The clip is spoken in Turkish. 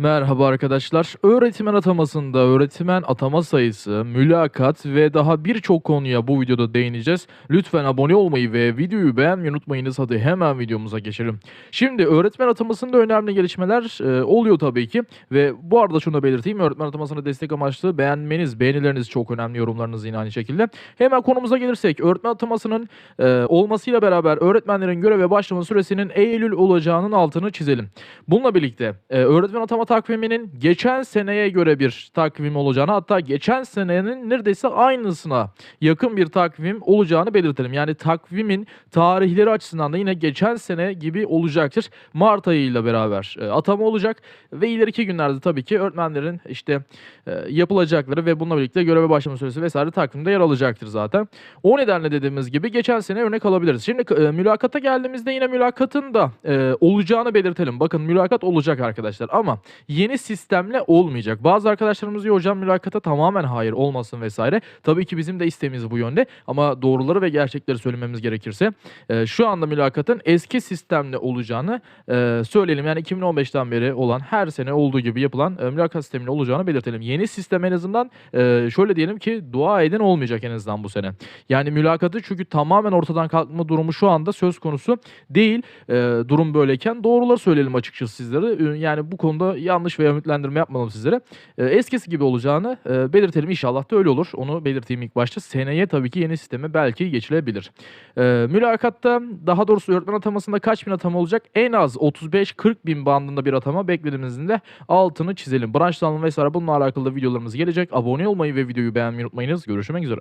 Merhaba arkadaşlar. Öğretmen atamasında öğretmen atama sayısı, mülakat ve daha birçok konuya bu videoda değineceğiz. Lütfen abone olmayı ve videoyu beğenmeyi unutmayınız. Hadi hemen videomuza geçelim. Şimdi öğretmen atamasında önemli gelişmeler e, oluyor tabii ki. Ve bu arada şunu da belirteyim. Öğretmen atamasına destek amaçlı beğenmeniz, beğenileriniz çok önemli. Yorumlarınız yine aynı şekilde. Hemen konumuza gelirsek öğretmen atamasının e, olmasıyla beraber öğretmenlerin göreve başlama süresinin Eylül olacağının altını çizelim. Bununla birlikte e, öğretmen atama takviminin geçen seneye göre bir takvim olacağını hatta geçen senenin neredeyse aynısına yakın bir takvim olacağını belirtelim. Yani takvimin tarihleri açısından da yine geçen sene gibi olacaktır. Mart ayıyla beraber e, atama olacak ve ileriki günlerde tabii ki öğretmenlerin işte e, yapılacakları ve bununla birlikte göreve başlama süresi vesaire takvimde yer alacaktır zaten. O nedenle dediğimiz gibi geçen sene örnek alabiliriz. Şimdi e, mülakata geldiğimizde yine mülakatın da olacağını belirtelim. Bakın mülakat olacak arkadaşlar ama yeni sistemle olmayacak. Bazı arkadaşlarımız diyor hocam mülakata tamamen hayır olmasın vesaire. Tabii ki bizim de isteğimiz bu yönde ama doğruları ve gerçekleri söylememiz gerekirse e, şu anda mülakatın eski sistemle olacağını e, söyleyelim. Yani 2015'ten beri olan her sene olduğu gibi yapılan e, mülakat sisteminin olacağını belirtelim. Yeni sistem en azından e, şöyle diyelim ki dua eden olmayacak en azından bu sene. Yani mülakatı çünkü tamamen ortadan kalkma durumu şu anda söz konusu değil. E, durum böyleyken doğruları söyleyelim açıkçası sizlere. Yani bu konuda yanlış veya ümitlendirme yapmayalım sizlere. E, eskisi gibi olacağını e, belirtelim. İnşallah da öyle olur. Onu belirteyim ilk başta. Seneye tabii ki yeni sisteme belki geçilebilir. E, mülakatta daha doğrusu öğretmen atamasında kaç bin atama olacak? En az 35-40 bin bandında bir atama beklediğimizin de altını çizelim. Branş dağılımı vesaire bununla alakalı da videolarımız gelecek. Abone olmayı ve videoyu beğenmeyi unutmayınız. Görüşmek üzere.